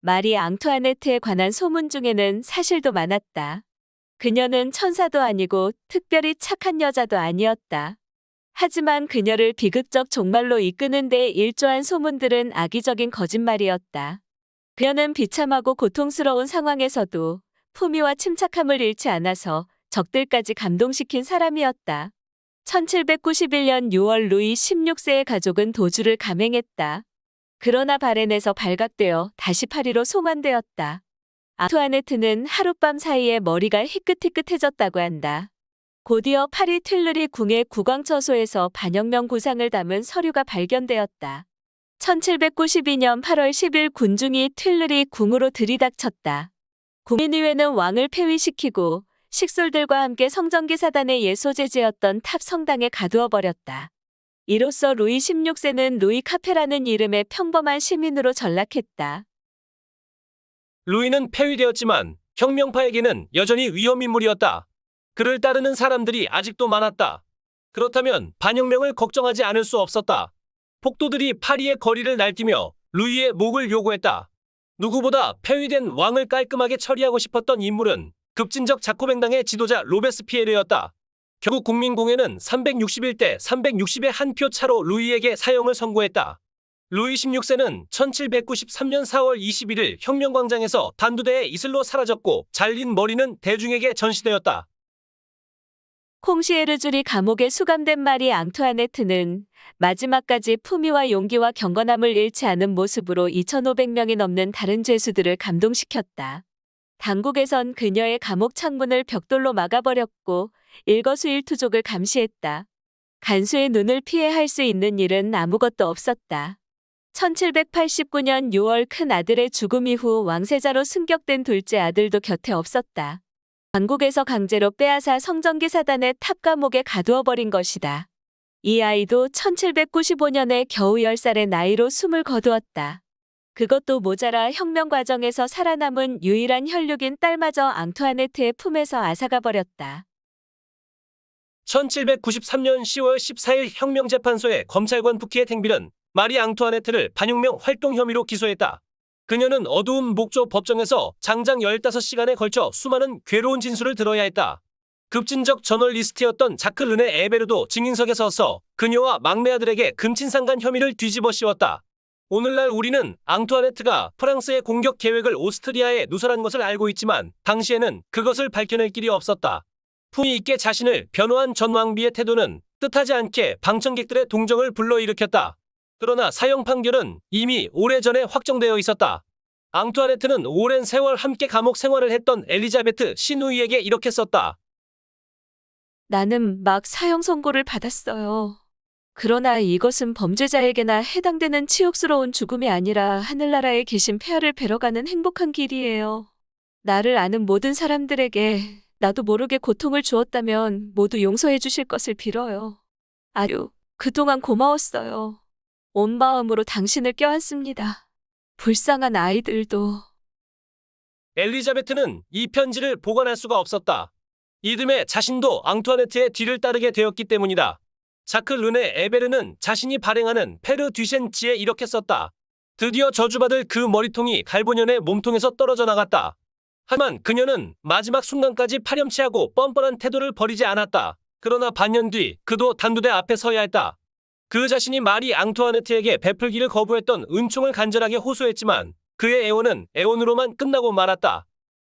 마리 앙투아네트에 관한 소문 중에는 사실도 많았다. 그녀는 천사도 아니고 특별히 착한 여자도 아니었다. 하지만 그녀를 비극적 종말로 이끄는 데 일조한 소문들은 악의적인 거짓말이었다. 그녀는 비참하고 고통스러운 상황에서도 품위와 침착함을 잃지 않아서 적들까지 감동시킨 사람이었다. 1791년 6월 루이 16세의 가족은 도주를 감행했다. 그러나 바렌에서 발각되어 다시 파리로 송환되었다. 아투아네트는 하룻밤 사이에 머리가 희끗희끗해졌다고 한다. 곧이어 파리 튠르리 궁의 국왕처소에서 반영명 구상을 담은 서류가 발견되었다. 1792년 8월 10일 군중이 튠르리 궁으로 들이닥쳤다. 국민의회는 왕을 폐위시키고 식솔들과 함께 성전기 사단의 예소제지였던 탑 성당에 가두어 버렸다. 이로써 루이 16세는 루이 카페라는 이름의 평범한 시민으로 전락했다. 루이는 폐위되었지만 혁명파에게는 여전히 위험 인물이었다. 그를 따르는 사람들이 아직도 많았다. 그렇다면 반혁명을 걱정하지 않을 수 없었다. 폭도들이 파리의 거리를 날뛰며 루이의 목을 요구했다. 누구보다 폐위된 왕을 깔끔하게 처리하고 싶었던 인물은 급진적 자코뱅당의 지도자 로베스피에르였다. 결국 국민공회는 361대 360의 한 표 차로 루이에게 사형을 선고했다. 루이 16세는 1793년 4월 21일 혁명광장에서 단두대의 이슬로 사라졌고 잘린 머리는 대중에게 전시되었다. 콩시에르줄이 감옥에 수감된 마리 앙투아네트는 마지막까지 품위와 용기와 경건함을 잃지 않은 모습으로 2,500명이 넘는 다른 죄수들을 감동시켰다. 당국에선 그녀의 감옥 창문을 벽돌로 막아버렸고 일거수일투족을 감시했다. 간수의 눈을 피해 할 수 있는 일은 아무것도 없었다. 1789년 6월 큰 아들의 죽음 이후 왕세자로 승격된 둘째 아들도 곁에 없었다. 왕국에서 강제로 빼앗아 성전기 사단의 탑 감옥에 가두어 버린 것이다. 이 아이도 1795년에 겨우 10살의 나이로 숨을 거두었다. 그것도 모자라 혁명 과정에서 살아남은 유일한 혈육인 딸마저 앙투아네트의 품에서 앗아가 버렸다. 1793년 10월 14일 혁명재판소의 검찰관 부키의 탱빌은 마리 앙투아네트를 반혁명 활동 혐의로 기소했다. 그녀는 어두운 목조 법정에서 장장 15시간에 걸쳐 수많은 괴로운 진술을 들어야 했다. 급진적 저널리스트였던 자크 르네 에베르도 증인석에 서서 그녀와 막내 아들에게 금친상간 혐의를 뒤집어 씌웠다. 오늘날 우리는 앙투아네트가 프랑스의 공격 계획을 오스트리아에 누설한 것을 알고 있지만 당시에는 그것을 밝혀낼 길이 없었다. 품위 있게 자신을 변호한 전 왕비의 태도는 뜻하지 않게 방청객들의 동정을 불러일으켰다. 그러나 사형 판결은 이미 오래전에 확정되어 있었다. 앙투아네트는 오랜 세월 함께 감옥 생활을 했던 엘리자베트 시누이에게 이렇게 썼다. 나는 막 사형 선고를 받았어요. 그러나 이것은 범죄자에게나 해당되는 치욕스러운 죽음이 아니라 하늘나라에 계신 폐하를 뵈러 가는 행복한 길이에요. 나를 아는 모든 사람들에게 나도 모르게 고통을 주었다면 모두 용서해 주실 것을 빌어요. 아유, 그동안 고마웠어요. 온 마음으로 당신을 껴안습니다. 불쌍한 아이들도 엘리자베트는 이 편지를 보관할 수가 없었다. 이듬해 자신도 앙투아네트의 뒤를 따르게 되었기 때문이다. 자크 르네 에베르는 자신이 발행하는 페르 듀센지에 이렇게 썼다. 드디어 저주받을 그 머리통이 갈보년의 몸통에서 떨어져 나갔다. 하지만 그녀는 마지막 순간까지 파렴치하고 뻔뻔한 태도를 버리지 않았다. 그러나 반년 뒤 그도 단두대 앞에 서야 했다. 그 자신이 마리 앙투아네트에게 베풀기를 거부했던 은총을 간절하게 호소했지만 그의 애원은 애원으로만 끝나고 말았다.